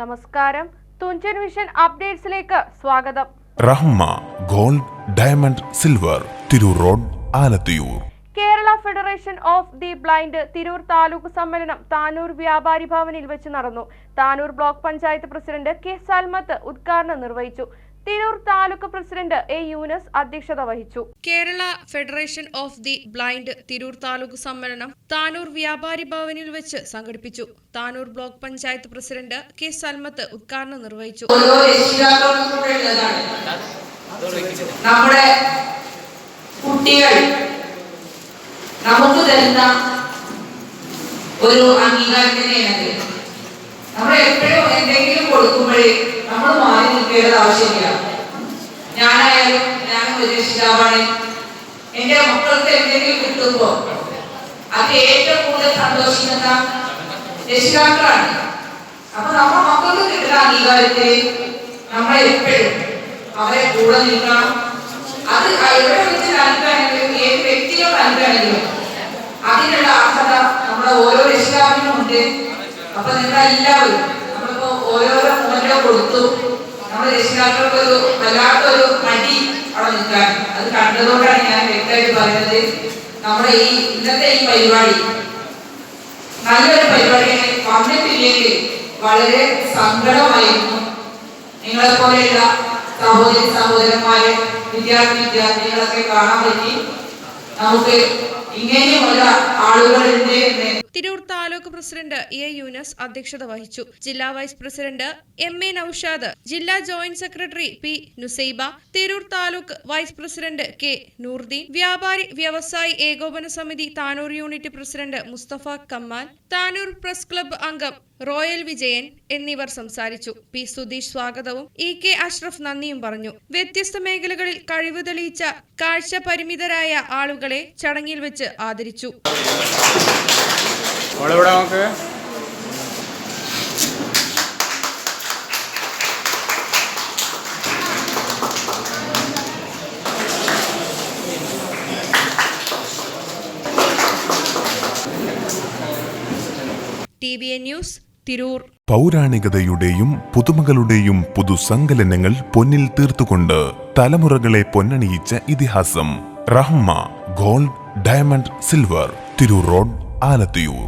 നമസ്കാരം. തുഞ്ചൻ വിഷൻ അപ്ഡേറ്റ്സിലേക്ക് സ്വാഗതം. Rahma gold diamond silver Tirur road Alathiyur. Kerala federation of the blind Tirur taluk സമ്മേളനം താനൂർ വ്യാപാരി ഭവനിൽ വെച്ച് നടന്നു. Tanur block panchayat president K Salmath ഉദ്ഘാടനം നിർവഹിച്ചു. തിരൂർ താലൂക്ക് പ്രസിഡന്റ് എ യൂനസ് അധ്യക്ഷത വഹിച്ചു. Kerala federation of the blind Tirur taluk സമ്മേളനം താനൂർ വ്യാപാരി ഭവനിൽ വെച്ച് സംഘടിപ്പിച്ചു. Tanur block panchayat president K Salmath ഉദ്ഘാടനം നിർവഹിച്ചു. നമ്മുടെ കുട്ടികൾ നമുക്ക് തരുന്ന ഒരു അംഗീകാരത്തിനെയാണ് നമ്മൾ എപ്പോഴും എന്തെങ്കിലും കൊടുക്കുമ്പോഴേ നമ്മൾ മാറി നിൽക്കേണ്ടത് ആവശ്യമില്ല. രക്ഷിതാവാണ് എന്റെ മക്കൾക്ക് എന്തെങ്കിലും കിട്ടുമ്പോൾ അത് ഏറ്റവും കൂടുതൽ സന്തോഷിക്കുന്ന രക്ഷിതാക്കളാണ്. അപ്പൊ നമ്മുടെ മക്കൾക്ക് കിട്ടുന്ന അംഗീകാരത്തിൽ നമ്മൾ എപ്പോഴും അവരെ കൂടെ നിൽക്കണം. അത് എവിടെ വെച്ച് നൽകുകയാണെങ്കിലും ഏത് വ്യക്തികൾ നൽകുകയാണെങ്കിലും അതിനുള്ള അർഹത നമ്മുടെ ഓരോ രക്ഷിതാവിനും ഉണ്ട്. അപ്പൊ നിങ്ങൾ എല്ലാവരും നമ്മളിപ്പോ ഓരോരോ മോനോ കൊടുത്തു. നമ്മുടെ രക്ഷിതാക്കൾക്ക് ഒരു വല്ലാത്തൊരു മടി നിൽക്കാൻ അത് കണ്ടതുകൊണ്ടാണ് ഞാൻ വ്യക്തമായിട്ട് പറയുന്നത് നമ്മുടെ ഈ ഇന്നത്തെ ഈ പരിപാടി നല്ലൊരു പരിപാടിയാണ് വന്നിട്ടില്ലെങ്കിൽ വളരെ സങ്കടമായിരുന്നു. നിങ്ങളെ പോലെയുള്ള സഹോദരി സഹോദരന്മാരെ വിദ്യാർത്ഥി വിദ്യാർത്ഥികളൊക്കെ കാണാൻ പറ്റി. നമുക്ക് ഇങ്ങനെയുള്ള എന്ന് തിരൂർ താലൂക്ക് പ്രസിഡന്റ് എ യൂനസ് അധ്യക്ഷത വഹിച്ചു. ജില്ലാ vice president M A Noushad ജില്ലാ joint secretary P Nusaiba Tirur taluk vice president K Noordeen വ്യാപാരി വ്യവസായി ഏകോപന സമിതി Tanur unit president Musthafa Kammal Tanur press club അംഗം റോയൽ വിജയൻ എന്നിവർ സംസാരിച്ചു. പി സുധീഷ് സ്വാഗതവും ഇ കെ അഷ്റഫ് നന്ദിയും പറഞ്ഞു. വ്യത്യസ്ത മേഖലകളിൽ കഴിവ് തെളിയിച്ച കാഴ്ച പരിമിതരായ ആളുകളെ ചടങ്ങിൽ വെച്ച് ആദരിച്ചു. മോളിവിടെ നമുക്ക്? T V A news Tirur. പൗരാണികതയുടെയും പുതുമകളുടെയും പുതുസങ്കലനങ്ങൾ പൊന്നിൽ തീർത്തുകൊണ്ട് തലമുറകളെ പൊന്നണിയിച്ച ഇതിഹാസം Rahma gold diamond silver Tirur road Alathiyur.